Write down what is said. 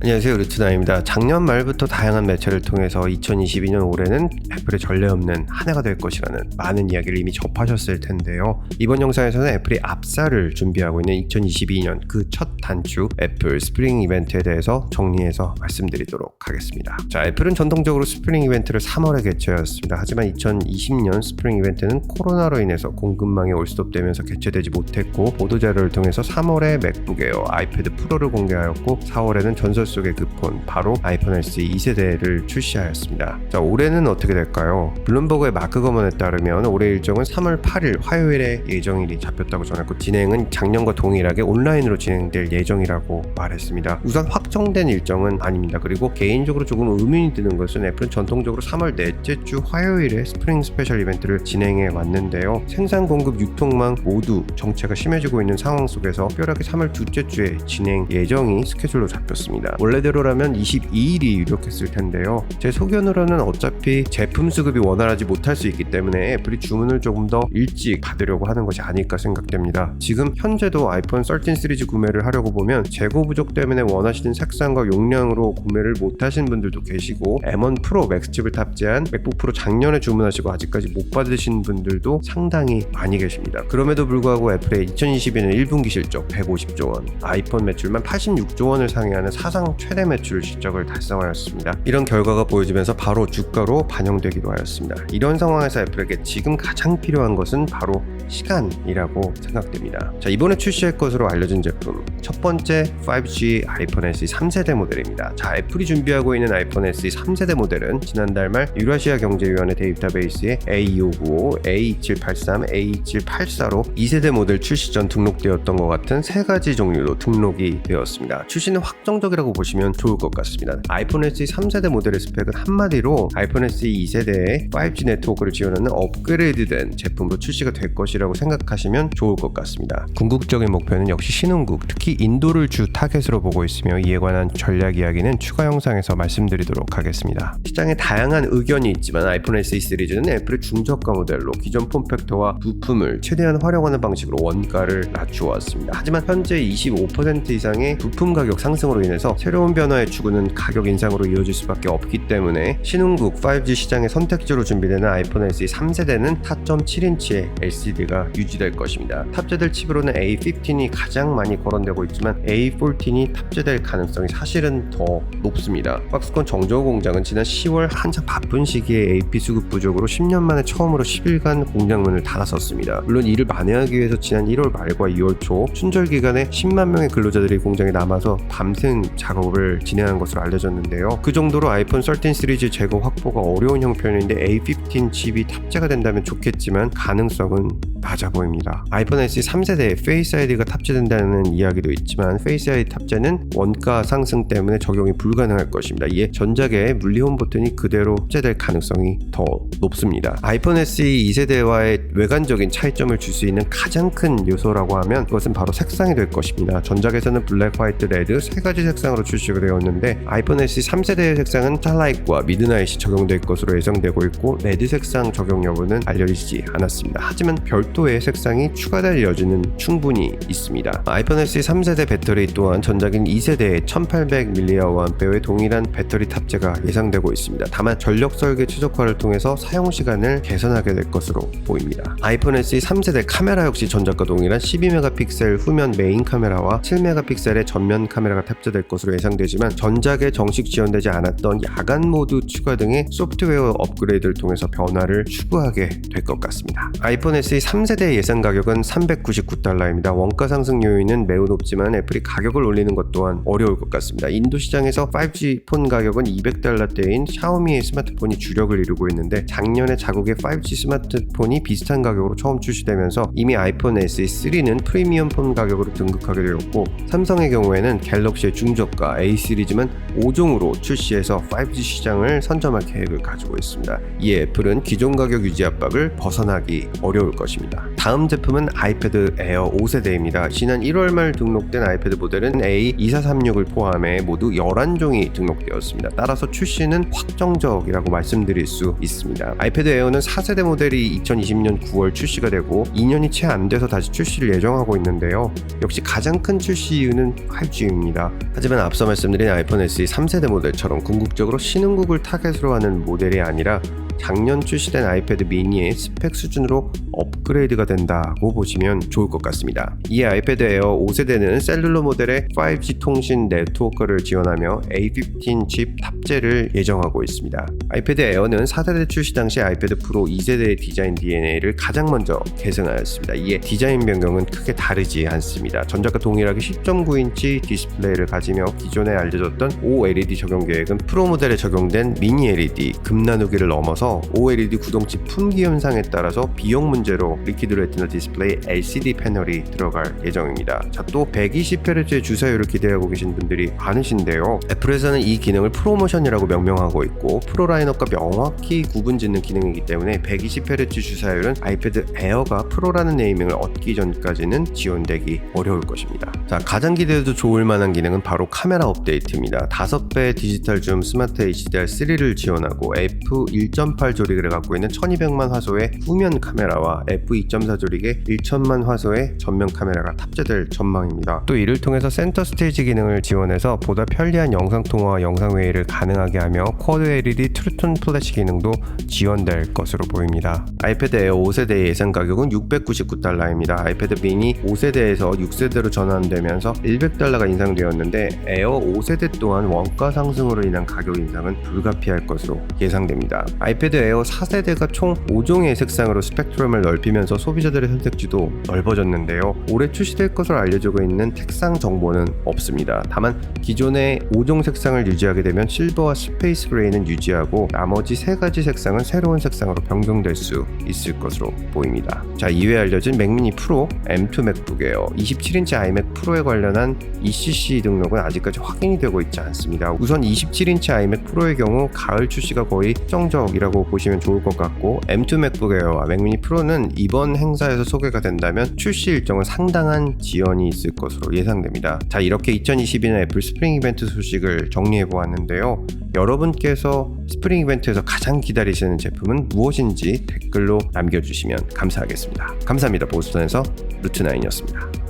안녕하세요 루트나입니다. 작년 말부터 다양한 매체를 통해서 2022년 올해는 애플의 전례 없는 한 해가 될 것이라는 많은 이야기를 이미 접하셨을 텐데요. 이번 영상에서는 애플이 압사를 준비하고 있는 2022년 그 첫 단추 애플 스프링 이벤트에 대해서 정리해서 말씀드리도록 하겠습니다. 자, 애플은 전통적으로 스프링 이벤트를 3월에 개최하였습니다. 하지만 2020년 스프링 이벤트는 코로나로 인해서 공급망이 올스톱되면서 개최되지 못했고 보도 자료를 통해서 3월에 맥북 에어, 아이패드 프로를 공개하였고 4월에는 전설 속의 그폰 바로 아이폰 SE 2세대를 출시하였습니다. 자, 올해는 어떻게 될까요? 블룸버그의 마크 거먼에 따르면 올해 일정은 3월 8일 화요일에 예정일이 잡혔다고 전했고 진행은 작년과 동일하게 온라인으로 진행될 예정이라고 말했습니다. 우선 확정된 일정은 아닙니다. 그리고 개인적으로 조금 의문이 드는 것은 애플은 전통적으로 3월 넷째 주 화요일에 스프링 스페셜 이벤트를 진행해 왔는데요. 생산 공급 유통망 모두 정체가 심해지고 있는 상황 속에서 특별하게 3월 둘째 주에 진행 예정이 스케줄로 잡혔습니다. 원래대로라면 22일이 유력했을 텐데요. 제 소견으로는 어차피 제품 수급이 원활하지 못할 수 있기 때문에 애플이 주문을 조금 더 일찍 받으려고 하는 것이 아닐까 생각됩니다. 지금 현재도 아이폰 13 시리즈 구매를 하려고 보면 재고 부족 때문에 원하시는 색상과 용량으로 구매를 못하신 분들도 계시고 M1 프로 맥스칩을 탑재한 맥북 프로 작년에 주문하시고 아직까지 못 받으신 분들도 상당히 많이 계십니다. 그럼에도 불구하고 애플의 2022년 1분기 실적 150조 원, 아이폰 매출만 86조 원을 상회하는 사상 최대 매출 실적을 달성하였습니다. 이런 결과가 보여지면서 바로 주가로 반영되기도 하였습니다. 이런 상황에서 애플에게 지금 가장 필요한 것은 바로 시간이라고 생각됩니다. 자, 이번에 출시할 것으로 알려진 제품 첫 번째 5G 아이폰 SE 3세대 모델입니다. 자, 애플이 준비하고 있는 아이폰 SE 3세대 모델은 지난달 말 유라시아 경제위원회 데이터베이스에 A2595, A2783, A2784로 2세대 모델 출시 전 등록되었던 것 같은 세 가지 종류로 등록이 되었습니다. 출시는 확정적이라고 보시면 좋을 것 같습니다. 아이폰 SE 3세대 모델의 스펙은 한마디로 아이폰 SE 2세대의 5G 네트워크를 지원하는 업그레이드된 제품으로 출시가 될 것이라고 생각하시면 좋을 것 같습니다. 궁극적인 목표는 역시 신흥국, 특히 인도를 주 타겟으로 보고 있으며 이에 관한 전략 이야기는 추가 영상에서 말씀드리도록 하겠습니다. 시장에 다양한 의견이 있지만 아이폰 SE 시리즈는 애플의 중저가 모델로 기존 폼팩터와 부품을 최대한 활용하는 방식으로 원가를 낮추어 왔습니다. 하지만 현재 25% 이상의 부품 가격 상승으로 인해서 새로운 변화의 추구는 가격 인상으로 이어질 수밖에 없기 때문에 신흥국 5G 시장의 선택지로 준비되는 아이폰 SE 3세대는 4.7인치의 LCD가 유지될 것입니다. 탑재될 칩으로는 A15이 가장 많이 거론되고 있지만 A14이 탑재될 가능성이 사실은 더 높습니다. 박스콘 정저우 공장은 지난 10월 한창 바쁜 시기에 AP 수급 부족으로 10년 만에 처음으로 10일간 공장문을 닫았었습니다. 물론 이를 만회하기 위해서 지난 1월 말과 2월 초 춘절 기간에 10만 명의 근로자들이 공장에 남아서 밤샘 작업 을 진행한 것으로 알려졌는데요. 그 정도로 아이폰 13 시리즈 재고 확보가 어려운 형편인데 A15 칩이 탑재가 된다면 좋겠지만 가능성은 낮아 보입니다. 아이폰 SE 3세대에 페이스 아이디가 탑재된다는 이야기도 있지만 페이스 아이디 탑재는 원가 상승 때문에 적용이 불가능할 것입니다. 이에 전작의 물리 홈 버튼이 그대로 탑재될 가능성이 더 높습니다. 아이폰 SE 2세대와의 외관적인 차이점을 줄 수 있는 가장 큰 요소라고 하면 그것은 바로 색상이 될 것입니다. 전작에서는 블랙, 화이트, 레드 세 가지 색상으로 출시가 되었는데 아이폰 SE 3세대의 색상은 스타라이트와 미드나잇이 적용될 것으로 예상되고 있고 레드 색상 적용 여부는 알려지지 않았습니다. 하지만 별도의 색상이 추가될 여지는 충분히 있습니다. 아이폰 SE 3세대 배터리 또한 전작인 2세대의 1800mAh의 동일한 배터리 탑재가 예상되고 있습니다. 다만 전력 설계 최적화를 통해서 사용 시간을 개선하게 될 것으로 보입니다. 아이폰 SE 3세대 카메라 역시 전작과 동일한 12메가픽셀 후면 메인 카메라와 7메가픽셀의 전면 카메라가 탑재될 것으로 예상되지만 전작에 정식 지원되지 않았던 야간 모드 추가 등의 소프트웨어 업그레이드를 통해서 변화를 추구하게 될 것 같습니다. 아이폰 SE 3세대 예상 가격은 399달러입니다. 원가 상승 요인은 매우 높지만 애플이 가격을 올리는 것 또한 어려울 것 같습니다. 인도 시장에서 5G 폰 가격은 200달러대인 샤오미의 스마트폰이 주력을 이루고 있는데 작년에 자국의 5G 스마트폰이 비슷한 가격으로 처음 출시되면서 이미 아이폰 SE3는 프리미엄 폰 가격으로 등극하게 되었고 삼성의 경우에는 갤럭시의 중저가 A 시리즈만 5종으로 출시해서 5G 시장을 선점할 계획을 가지고 있습니다. 이에 애플은 기존 가격 유지 압박을 벗어나기 어려울 것입니다. 다음 제품은 아이패드 에어 5세대입니다. 지난 1월 말 등록된 아이패드 모델은 A2436을 포함해 모두 11종이 등록되었습니다. 따라서 출시는 확정적이라고 말씀드릴 수 있습니다. 아이패드 에어는 4세대 모델이 2020년 9월 출시가 되고 2년이 채 안 돼서 다시 출시를 예정하고 있는데요. 역시 가장 큰 출시 이유는 5G입니다. 하지만 앞서 말씀드린 아이폰 SE 3세대 모델처럼 궁극적으로 신흥국을 타겟으로 하는 모델이 아니라 작년 출시된 아이패드 미니의 스펙 수준으로 업그레이드가 된다고 보시면 좋을 것 같습니다. 이에 아이패드 에어 5세대는 셀룰러 모델의 5G 통신 네트워크를 지원하며 A15 칩 탑재를 예정하고 있습니다. 아이패드 에어는 4세대 출시 당시 아이패드 프로 2세대의 디자인 DNA를 가장 먼저 계승하였습니다. 이에 디자인 변경은 크게 다르지 않습니다. 전작과 동일하게 10.9인치 디스플레이를 가지며 기존에 알려졌던 OLED 적용 계획은 프로 모델에 적용된 미니 LED 금 나누기를 넘어서 OLED 구동치 품귀 현상에 따라서 비용 문제로 리퀴드 레티나 디스플레이 LCD 패널이 들어갈 예정입니다. 자, 또 120Hz의 주사율을 기대하고 계신 분들이 많으신데요. 애플에서는 이 기능을 프로모션이라고 명명하고 있고 프로 라인업과 명확히 구분짓는 기능이기 때문에 120Hz 주사율은 아이패드 에어가 프로라는 네이밍을 얻기 전까지는 지원되기 어려울 것입니다. 자, 가장 기대해도 좋을 만한 기능은 바로 카메라 업데이트입니다. 5배 디지털 줌 스마트 HDR3를 지원하고 f1.8 조리개를 갖고 있는 1200만 화소의 후면 카메라와 f2.4 조리개 1000만 화소의 전면 카메라가 탑재될 전망입니다. 또 이를 통해서 센터 스테이지 기능을 지원해서 보다 편리한 영상 통화와 영상 회의를 가능하게 하며 쿼드 LED 트루톤 플래시 기능도 지원될 것으로 보입니다. 아이패드 에어 5세대의 예상 가격은 699달러입니다. 아이패드 미니 5세대에서 6세대로 전환되면서 100달러가 인상되었는데 에어 5세대 또한 원가 상승으로 인한 가격 인상은 불가피할 것으로 예상됩니다. 아이패드 에어 4세대가 총 5종의 색상으로 스펙트럼을 넓히면서 소비자들의 선택지도 넓어졌는데요. 올해 출시될 것으로 알려지고 있는 색상 정보는 없습니다. 다만 기존의 5종 색상을 유지하게 되면 실버와 스페이스 그레이는 유지하고 나머지 세 가지 색상은 새로운 색상으로 변경될 수 있을 것으로 보입니다. 자, 이외에 알려진 맥미니 프로 M2 맥북 에어 27인치 아이맥 프로에 관련한 ECC 등록은 아직까지 확인이 되고 있지 않습니다. 우선 27인치 아이맥 프로의 경우 가을 출시가 거의 정적이라고 보시면 좋을 것 같고 M2 맥북 에어와 맥미니 프로는 이번 행사에서 소개가 된다면 출시 일정은 상당한 지연이 있을 것으로 예상됩니다. 자, 이렇게 2022년 애플 스프링 이벤트 소식을 정리해 보았는데요. 여러분께서 스프링 이벤트에서 가장 기다리시는 제품은 무엇인지 댓글로 남겨주시면 감사하겠습니다. 감사합니다. 보스턴에서 루트나인이었습니다.